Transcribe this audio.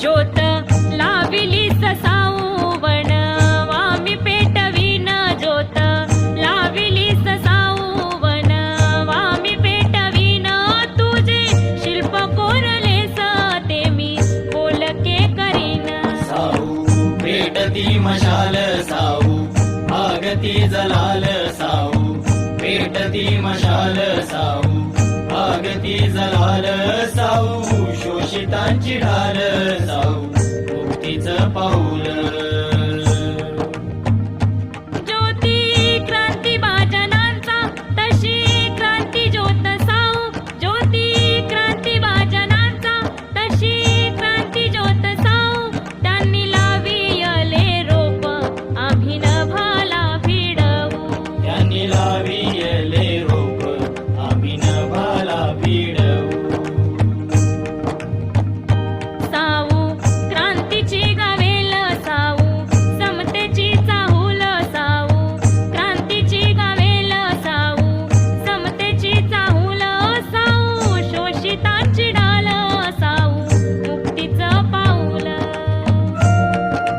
ज्योत लाविली ससाऊवन वामी पेटवीन ज्योत लाविली ससाऊवन वामी पेटवीन तुझे शिल्प कोरले सते मी बोलके करीन. साऊ पेटती मशाल साऊ आगती जलाल साऊ पेटती मशाल साऊ आगती जलाल साऊ. शोषितांची ढाल जाऊ मुक्तीचं पाऊल